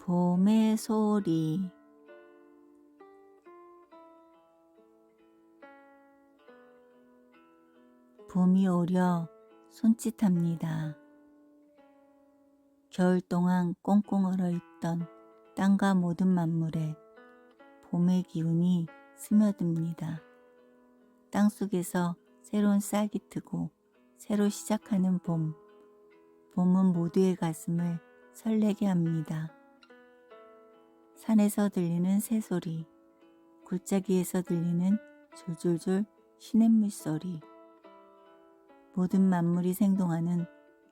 봄의 소리 봄이 오려 손짓합니다. 겨울 동안 꽁꽁 얼어 있던 땅과 모든 만물에 봄의 기운이 스며듭니다. 땅 속에서 새로운 싹이 트고 새로 시작하는 봄. 봄은 모두의 가슴을 설레게 합니다. 산에서 들리는 새소리, 골짜기에서 들리는 졸졸졸 시냇물 소리. 모든 만물이 생동하는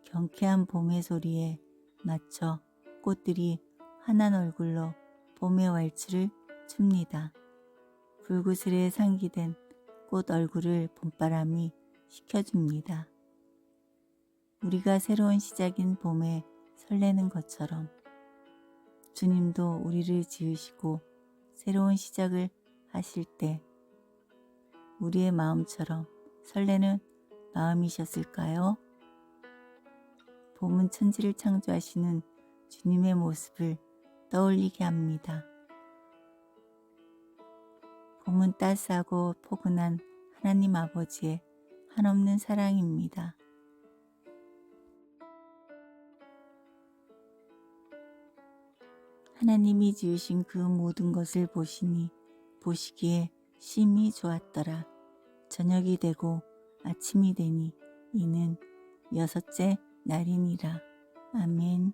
경쾌한 봄의 소리에 맞춰 꽃들이 환한 얼굴로 봄의 왈츠를 춥니다. 불구슬에 상기된 꽃 얼굴을 봄바람이 식혀줍니다. 우리가 새로운 시작인 봄에 설레는 것처럼 주님도 우리를 지으시고 새로운 시작을 하실 때 우리의 마음처럼 설레는 마음이셨을까요? 봄은 천지를 창조하시는 주님의 모습을 떠올리게 합니다. 봄은 따스하고 포근한 하나님 아버지의 한없는 사랑입니다. 하나님이 지으신 그 모든 것을 보시니 보시기에 심히 좋았더라. 저녁이 되고 아침이 되니 이는 여섯째 날이니라. 아멘.